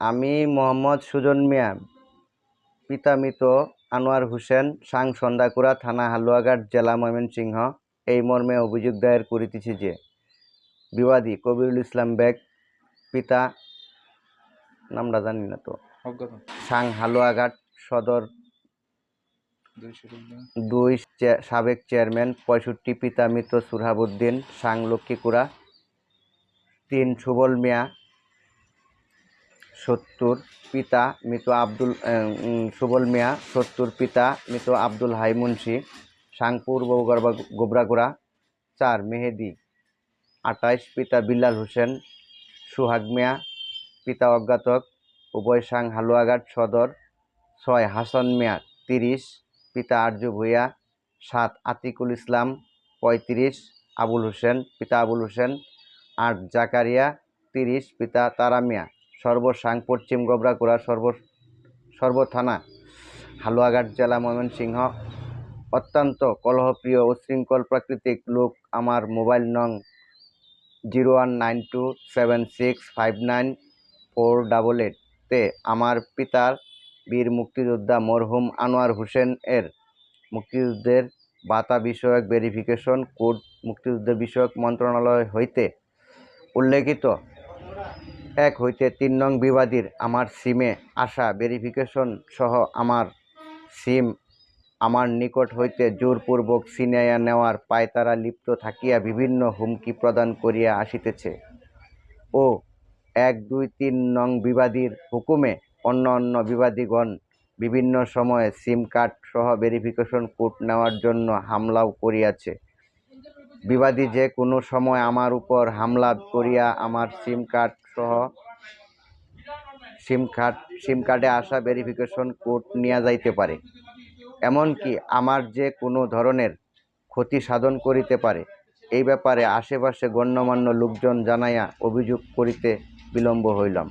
আমি মোহাম্মদ সুজন মিয়া পিতা মৃত আনোয়ার হোসেন সাং সন্দাকুড়া থানা হালুয়াঘাট জেলা ময়মনসিংহ। এই মর্মে অভিযোগ দায়ের করিতেছি যে বিবাদী কবিরুল ইসলাম বেগ পিতা নামটা জানি না তো। সাং হালুয়াঘাট সদর দুই সাবেক চেয়ারম্যান পঁয়ষট্টি পিতা মৃত সুরহাবুদ্দিন সাং লক্ষ্মীকুড়া তিন সুবল মিয়া সত্তর, পিতা মৃত আব্দুল সুবল মিয়া, সত্তর, পিতা মৃত আব্দুল হাই মুন্সি, সাংপুর বৌগরবা গোবরাগুড়া, চার, মেহেদি আটাইশ পিতা বিল্লাল হোসেন, সুহাগ মিয়া, পিতা অজ্ঞাতক, উভয় সাং হালুয়াঘাট সদর, ছয়, হাসান মিয়া, তিরিশ, পিতা আরজু ভূঁইয়া, সাত, আতিকুল ইসলাম, পঁয়ত্রিশ, আবুল হোসেন, পিতা আবুল হোসেন, আট, জাকারিয়া, তিরিশ, পিতা তারা মিয়া। সর্বসাং পশ্চিম গবরাকুড়া সর্ব সর্ব থানা হালুয়াঘাট জেলা ময়মনসিংহ। অত্যন্ত কলহপ্রিয় উশৃঙ্খল প্রাকৃতিক লোক আমার মোবাইল নং zero one nine two seven six five nine four double এইটতে আমার পিতার বীর মুক্তিযোদ্ধা মরহুম আনোয়ার হোসেন এর মুক্তিযুদ্ধের বাতা বিষয়ক ভেরিফিকেশন কোড মুক্তিযুদ্ধ বিষয়ক মন্ত্রণালয় হইতে উল্লেখিত এক হইতে তিন নং বিবাদীর আমার সিমে আসা ভেরিফিকেশন সহ আমার সিম আমার নিকট হইতে জোরপূর্বক ছিনাইয়া নেওয়ার পায়তারা লিপ্ত থাকিয়া বিভিন্ন হুমকি প্রদান করিয়া আসিতেছে। ও এক, দুই, তিন নং বিবাদীর হুকুমে অন্য অন্য বিবাদীগণ বিভিন্ন সময়ে সিম কার্ড সহ ভেরিফিকেশন কোড নেওয়ার জন্য হামলাও করিয়াছে। বিবাদী যে কোনো সময় আমার উপর হামলা করিয়া আমার সিম কার্ড সহ সিম কার্ড, সিম কার্ডে আসা ভেরিফিকেশন কোড নিয়ে যাইতে পারে। এমনকি আমার যে কোনো ধরনের ক্ষতি সাধন করিতে পারে। এই ব্যাপারে আশেপাশে গণ্যমান্য লোকজন জানাইয়া অভিযোগ করিতে বিলম্ব হইলাম।